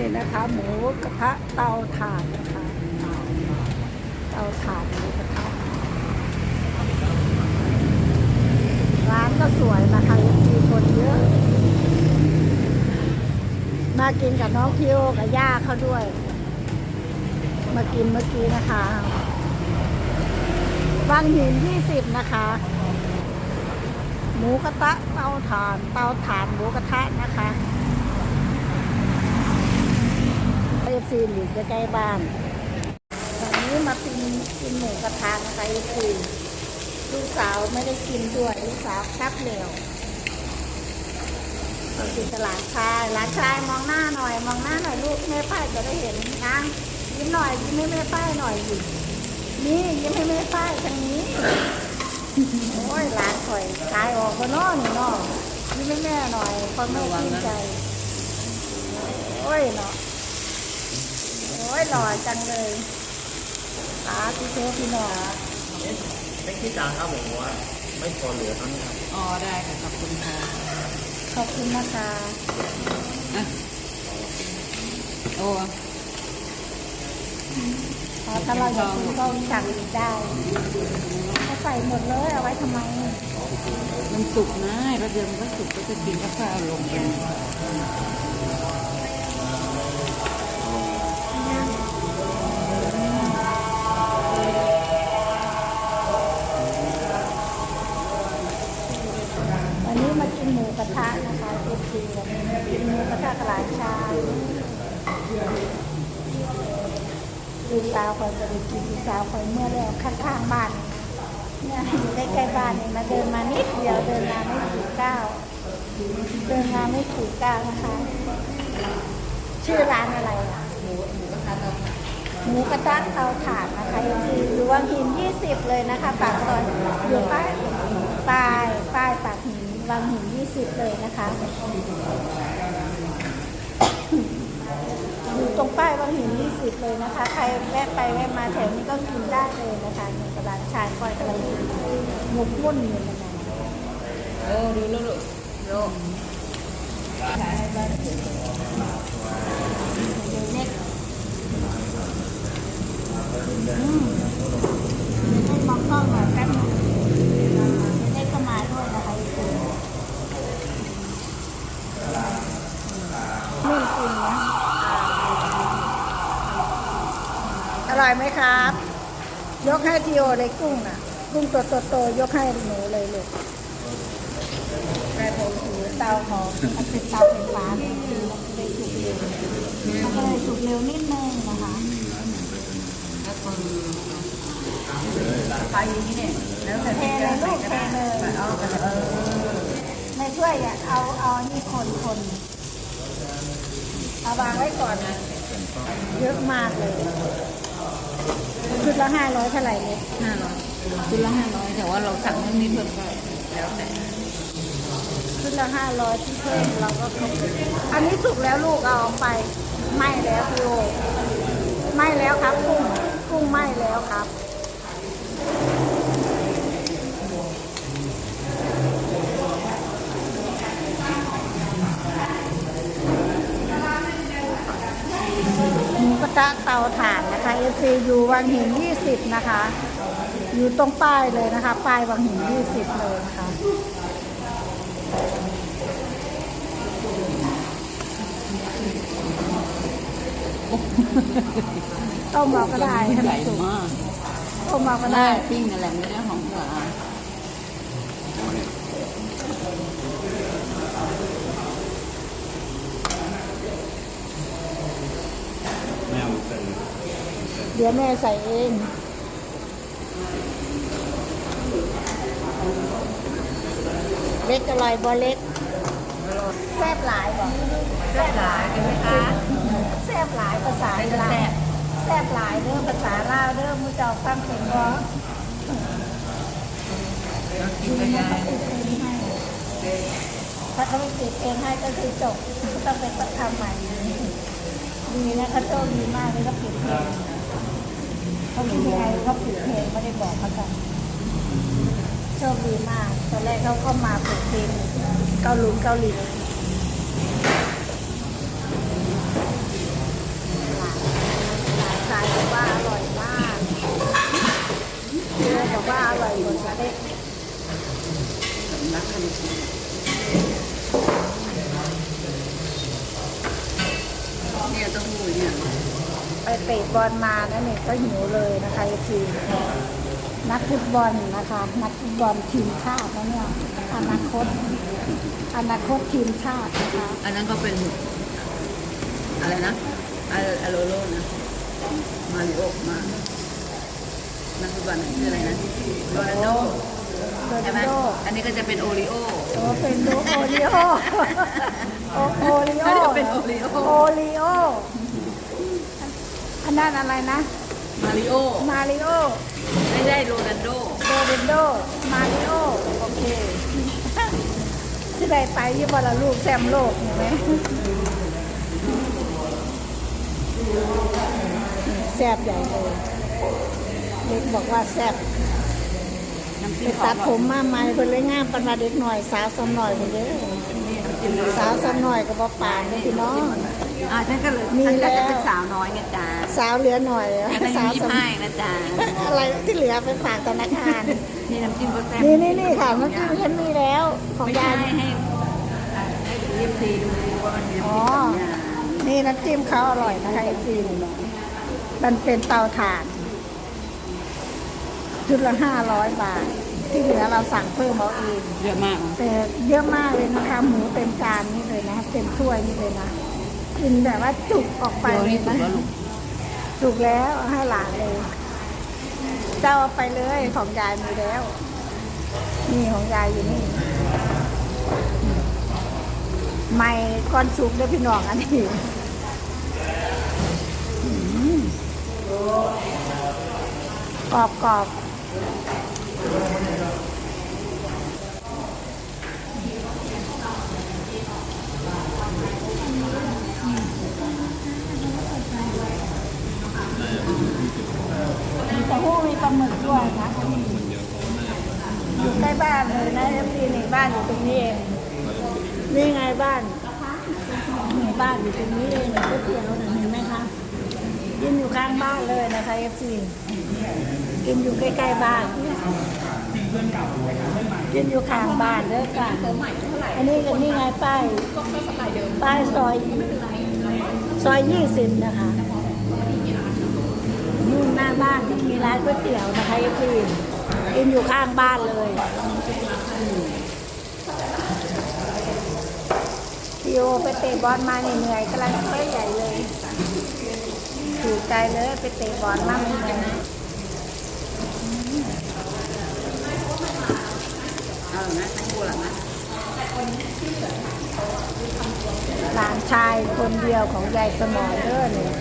นี่นะคะ หมูกระทะเตาถ่านนะคะเตาถ่านหมูกระทะร้านก็สวยนะคะมีคนเยอะ มากินกับน้องพิโอกับย่าเขาด้วย มากินเมื่อกี้นะคะบางหินยี่สิบนะคะ หมูกระทะเตาถ่าน เตาถ่านหมูกระทะนะคะ เอฟซีอยู่ใกล้ๆบ้านตอนนี้มากินกินหมูกระทะนะคะเอฟซีลูกสาวไม่ได้กินด้วยลูกสาวคับเร็วกินกับหลานชายหลานชายมองหน้าหน่อย มองหน้าหน่อยลูกแม่ป้ายจะได้เห็นนะยิ้มหน่อยยิ้มให้แม่ป้ายหน่อยสินี่ยิ้มให้แม่ป้ายทางนี้โอ้ยร้านข่อยขายออกก็นอนี่นอนี่แม่แม่หน่อยคนแม่ชื่นใจโอ้ยเนาะ ยหล่อจังเลยขาพี่เทพี่หน่อไม่คิดจางครับผมว่าไม่พอเหลือเท่านี้ครับอ๋อได้ค่ะขอบคุณค่ะขอบคุณนะคะอะโอ้พอถ้าเราอยากกินก็สั่งอีกได้เขาใส่หมดเลยเอาไว้ทำไมมันสุกนะแป๊บเดียวมันก็สุกก็จะกินก็ค่อยเอาลงไป วันนี้มากินหมูกระทะนะคะเอฟซีวันนี้มกินหมูกระทะกับหลานชายลูกสาวคอยจะไปกินลูกสาวคอยเมื่อแล้วข้างๆบ้านเนี่ยอยู่ใกล้ๆบ้านเนี่ยมาเดินมานิดเดียวเดินมาไม่กี่ก้าวเดินมาไม่กี่ก้าวนะคะ ชื่อร้านอะไรอะหมูหมูกระทะเราหมูกระทะเตาถ่านนะคะอยู่ที่อยู่วังหิน20เลยนะคะปากซอยอยู่ป้ายป้ายป้ายปากหิน วังหินยี่สิบเลยนะคะอยู่ตรงป้ายวังหินยี่สิบเลยนะคะ ใครแวะไปแวะมาแถวนี้ก็กินได้เลยนะคะในตลาดชายก้อยกระดิ่งหมกมุ่นอยู่นะคะโอ้ดูลูกลูกโลก เล็กอืมให้มองกล้องหน่อยแป๊บนึงเล็กก็มาด้วยนะคะอีกคนไม่กินนะอ ร่อยไหมครับ ยกให้ทีโอเลยกุ้งน่ะ กุ้งตัวโตๆยกให้หนูเลยลูกแม่โทรถือเตาหอมมันเป็นเตาไฟฟ้าเนี่ยคือมันจะได้สุกเร็วมันก็เลยสุกเร็วนิดนึงนะคะก็คือขายอย่างนี้เนี่ยแล้วแต่เทเลยลูกเทเลยเอาไปเออในถ้วยอะเอาเอานี่คนคนเอาวางไว้ก่อนนะเยอะมากเลย ชุดละห้าร้อยเท่าไหร่เนี่ยห้าร้อยคุณละห้าร้อยแต่ว่าเราสั่งเรื่องนี้เพิ่มก็แล้วแต่ชุดละห้าร้อยที่เพิ่มเราก็ครบอันนี้สุกแล้วลูกเอาออกไปไหม้แล้วพี่โอไหม้แล้วครับกุ้งกุ้งไหม้แล้วครับ อยู่วังหิน 20 นะคะ อยู่ตรงป้ายเลยนะคะ ป้ายวังหิน 20 เลยนะคะต้มเราก็ได้ให้ใหมัญ่นสุกมากต้มเราก็ได้ได้ปิ้งนั่นแหละไม่ได้ของหวาน แมวเป็น เดี๋ยวแม่ใส่เองเล็กอร่อยบ่เล็กแซ่บหลายบ่แซ่บหลายกันไหมคะแซ่บหลายภาษาลาวแซ่บหลายเด้อภาษาลาวเด้อมูเจ้าฟังเป็นบ่กินไปได้ถ้าเขาไม่ติดเองให้ก็คือจบก็ต้องเป็นประคำใหม่ดีนะเขาโชคดีมากเลยเขาปิดเพลง เขาคิดยัเผูกเพลงไม่ได้บอกเขาจ้ะโชคดีมาก ตอนแรกเขาก็มาผูกเพลงเกาหลีเกาหลีสายบอกว่าอร่อยมากเชื่กว่าอร่อยหมดเลยเนี่ยต้องหูเนี่ย ไปเตะบอลมาแล้วเนี่ยก็หิวเลยนะคะทีนักฟุตบอลนะคะ นักฟุตบอลทีมชาตินะเนี่ยอนาคต อนาคตทีมชาตินะคะอันนั้นก็เป็น อะไรนะอาอาโลโลนะ มาริโอมา นักฟุตบอลชื่ออะไรนะโรนัลโดโรใช่นัไหมลโดอันนี้ก็จะเป็นโอริโอ โอ้เป็นดูโอริโอโอโอริโอน่าจะเป็นโอริโอ โอริโอ อันนั้นอะไรนะ มาริโอ มาริโอ ไม่ได้โรนัลโดโดเรนโด มาริโอ โอเค ที่ใดไปยี่บอลลูกแซมโลกเห็นไหมแซบใหญ่เลยเด็กบอกว่าแซบน้ำไปจิ้มตัดผมมาใหม่เพิ่นเลยงามปันมาเด็กหน่อย สาวสำหน่อยเพิ่นเด้อ สาวสำหน่อยก็บ่ปานเด้อพี่น้อง อ่าฉันก็เลยมีฉันก็แล้จะวเป็นสาวน้อยไงจ้าสาวเหลือหน่อยฉันอายุสาวยี่สำห้านะจ้าอะไรที่เหลือไปฝากธนาคาร นี่น้ำจิ้มก็แซ่บนี่นี่นี่ค่ะเมื่อกี้ฉันมีแล้วของไม่ยาใช่ย ให้ให้รีบซีดูว่ามันมีน้ำอ๋อจิ้มแบบไหนนี่น้ำจิ้มเขาอร่อยนะคะไอซีมันเป็นเตาถ่าน ชุดละห้าร้อยบาท ที่เหลือเราสั่งเพิ่มเอาเองเยอะมาก แต่เยอะมากเลยนะคะ หมูเต็มจานนี่เลยนะเต็มถ้วยนี่เลยนะกินแบบว่าจุกออกไปเดี๋ยวเลนี้ยสุกนะแล้วลูกจุกแล้วเอาให้หลานเลยเจ้าเอาไปเลยของยายมีแล้วนี่ของยายอยู่นี่ไม่ก้อนสุกด้วยพี่น้องอันนี้อืมกรอบกรอบ มีปลาหู้มีปลาหมึกด้วยนะอยู่ใกล้บ้านเลยนะเอฟซีในบ้านอยู่ตรงนี้เองนี่ไงบ้านนี่บ้านอยู่ตรงนี้เองก๋วยเตี๋ยวน่ะเห็นไหมคะกินอยู่ข้างบ้านเลยนะคะเอฟซี กินอยู่ใกล้ๆบ้านกินอยู่ข้างบ้านเด้อค่ะอันนี้ก็นี่ไงป้ายป้ายซอยซอยยี่สิบนะคะนู่นหน้าบ้านมีร้านก๋วยเตี๋ยวนะคะเอฟซีกินอยู่ข้างบ้านเลยพี่โอไปเตะบอลมาเหนื่อยกำลังเตะใหญ่เลยถูกใจเลยไปเตะบอลมาเหนื่อย หลานชายคนเดียวของยายสมอนเด้อเนี่ย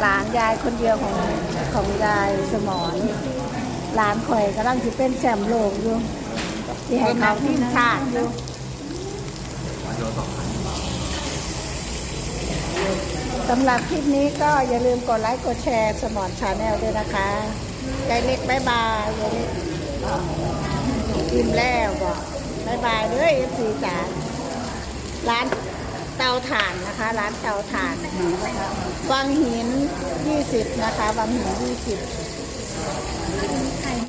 หลานยายคนเดียวของของยายสมอนหลานข่อยกำลังจะเป็นแชมป์โลกอยู่ที่ให้เขาทีมชาติอยู่สำหรับคลิปนี้ก็อย่าลืมกดไลค์กดแชร์สมอนชาแนลด้วยนะคะ ยายเล็กบายบายยายเล็กอิ่มแล้วบอกบายบายเด้อเอฟซีจ๋าร้านเตาถ่านนะคะ ร้านเตาถ่านวังหินยี่สิบนะคะวังหินยี่สิบ